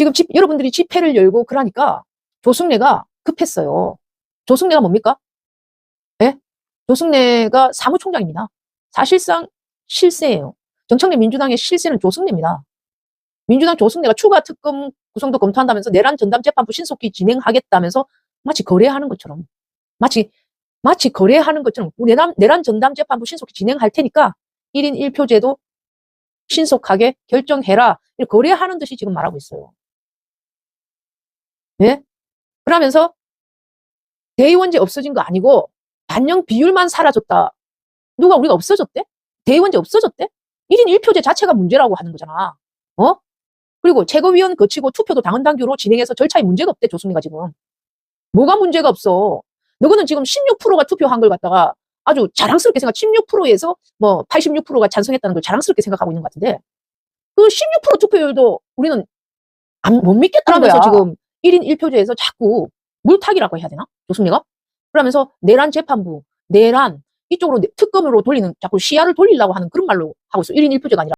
지금 집, 여러분들이 집회를 열고 그러니까 조승래가 급했어요. 조승래가 뭡니까? 예? 조승래가 사무총장입니다. 사실상 실세예요. 정청래 민주당의 실세는 조승래입니다. 민주당 조승래가 추가 특검 구성도 검토한다면서 내란 전담 재판부 신속히 진행하겠다면서 마치 거래하는 것처럼 마치 마치 거래하는 것처럼 내란, 내란 전담 재판부 신속히 진행할 테니까 1인 1표제도 신속하게 결정해라. 거래하는 듯이 지금 말하고 있어요. 예? 그러면서 대의원제 없어진 거 아니고 반영 비율만 사라졌다. 누가 우리가 없어졌대? 대의원제 없어졌대? 1인 1표제 자체가 문제라고 하는 거잖아. 어? 그리고 최고위원 거치고 투표도 당헌당규로 진행해서 절차에 문제가 없대, 조승리가 지금. 뭐가 문제가 없어? 너거는 지금 16%가 투표한 걸 갖다가 아주 자랑스럽게 생각, 16%에서 뭐 86%가 찬성했다는 걸 자랑스럽게 생각하고 있는 것 같은데, 그 16% 투표율도 우리는 안, 못 믿겠다면서 거야. 지금 1인 1표제에서 자꾸 물타기라고 해야 되나? 조승리가? 그러면서 내란 재판부, 내란, 이쪽으로 내- 특검으로 돌리는, 자꾸 시야를 돌리려고 하는 그런 말로 하고 있어. 1인 1표제가 아니라.